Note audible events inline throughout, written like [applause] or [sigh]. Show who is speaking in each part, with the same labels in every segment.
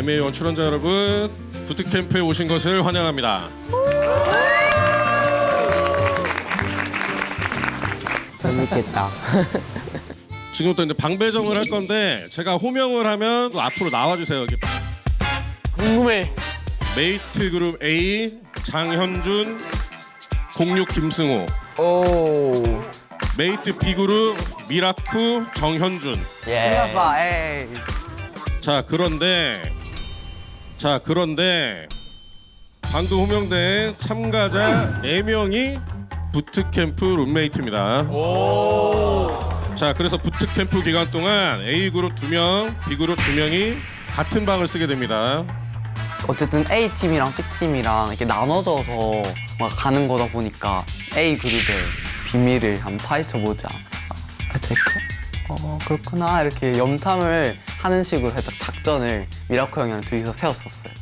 Speaker 1: MA1 출연자 여러분 부트캠프에 오신 것을 환영합니다.
Speaker 2: 재밌겠다. [laughs]
Speaker 1: 지금부터 이제 방배정을 할 건데 제가 호명을 하면 또 앞으로 나와주세요. 여기.
Speaker 2: 궁금해.
Speaker 1: 메이트 그룹 A 장현준 06 김승호
Speaker 2: 오.
Speaker 1: 메이트 B 그룹 미라쿠 정현준
Speaker 2: 예.
Speaker 3: 봐, 에이.
Speaker 1: 자 그런데 자 그런데 방금 호명된 참가자 4명이 부트캠프 룸메이트입니다. 자 그래서 부트캠프 기간 동안 A그룹 2명 B그룹 2명이 같은 방을 쓰게 됩니다.
Speaker 3: 어쨌든 A 팀이랑 B 팀이랑 이렇게 나눠져서 막 가는 거다 보니까 A 그룹의 비밀을 한번 파헤쳐 보자. 아, 제가 어 그렇구나 이렇게 염탐을 하는 식으로 살짝 작전을 미라코 형이랑 둘이서 세웠었어요.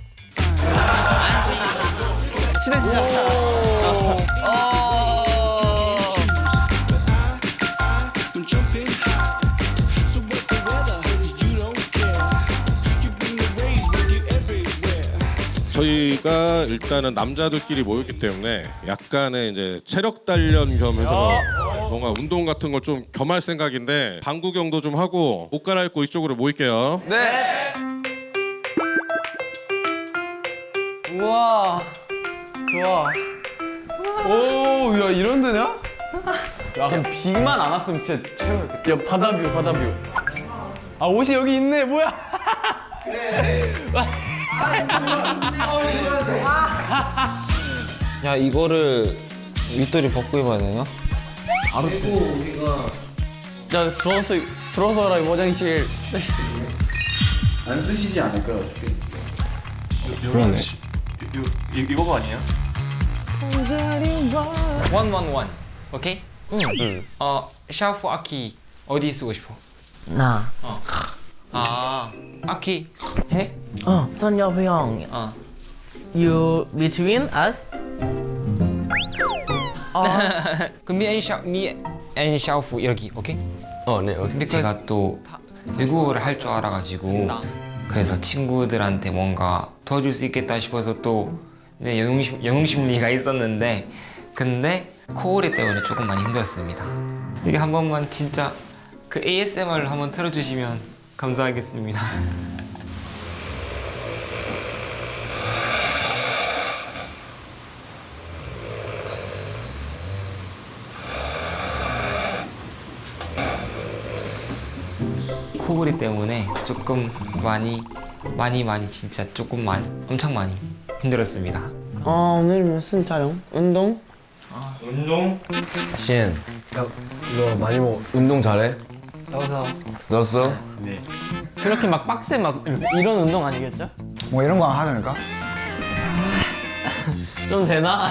Speaker 1: 저희가 일단은 남자들끼리 모였기 때문에 약간의 이제 체력 단련 겸 해서 뭔가 운동 같은 걸 좀 겸할 생각인데 방 구 경도 좀 하고 옷 갈아입고 이쪽으로 모일게요.
Speaker 3: 우와 좋아.
Speaker 4: 오, 야 이런 데냐?
Speaker 2: 야, 그럼 비만 안 왔으면 진짜 최고였겠다. 야, 바다뷰, 바다뷰. 아, 옷이 여기 있네. 뭐야?
Speaker 5: 야 이거를 윗돌이 벗고 입어야 되나?
Speaker 2: 야, 들어서, 들어서 가라, 화장실.
Speaker 6: 안 쓰시지 않을까요 어차피?
Speaker 5: 그러네.
Speaker 6: 이, 이거가 아니에요?
Speaker 7: 원원원 오케이? 응. 어 샤프 아키 어디 쓰고 싶어?
Speaker 8: 나,
Speaker 7: 아 아키 해?
Speaker 8: 어, 선여부 형,
Speaker 7: 어
Speaker 8: you between us?
Speaker 7: 그럼 미앤샤 미 앤 샤프 여기 오케이?
Speaker 5: 어, 네, 오케이.
Speaker 7: 제가 또 외국어를 할 줄 알아가지고 그래서 친구들한테 뭔가 도와줄 수 있겠다 싶어서 또 네, 영웅심, 영웅심리가 있었는데 근데 코오리 때문에 조금 많이 힘들었습니다 이게 한 번만 진짜 그 ASMR을 한번 틀어주시면 감사하겠습니다 코골이 때문에 조금 많이 많이 많이 진짜 조금 많이 엄청 많이 힘들었습니다.
Speaker 8: 어, 오늘 무슨 촬영? 운동?
Speaker 5: 신. 너 많이 먹. 운동 잘해?
Speaker 7: 써서
Speaker 5: 넣었어?
Speaker 8: 그렇게 막 빡세 막 이런 운동 아니겠죠?
Speaker 4: 뭐 이런 거 하지 않을까?
Speaker 8: 좀 되나?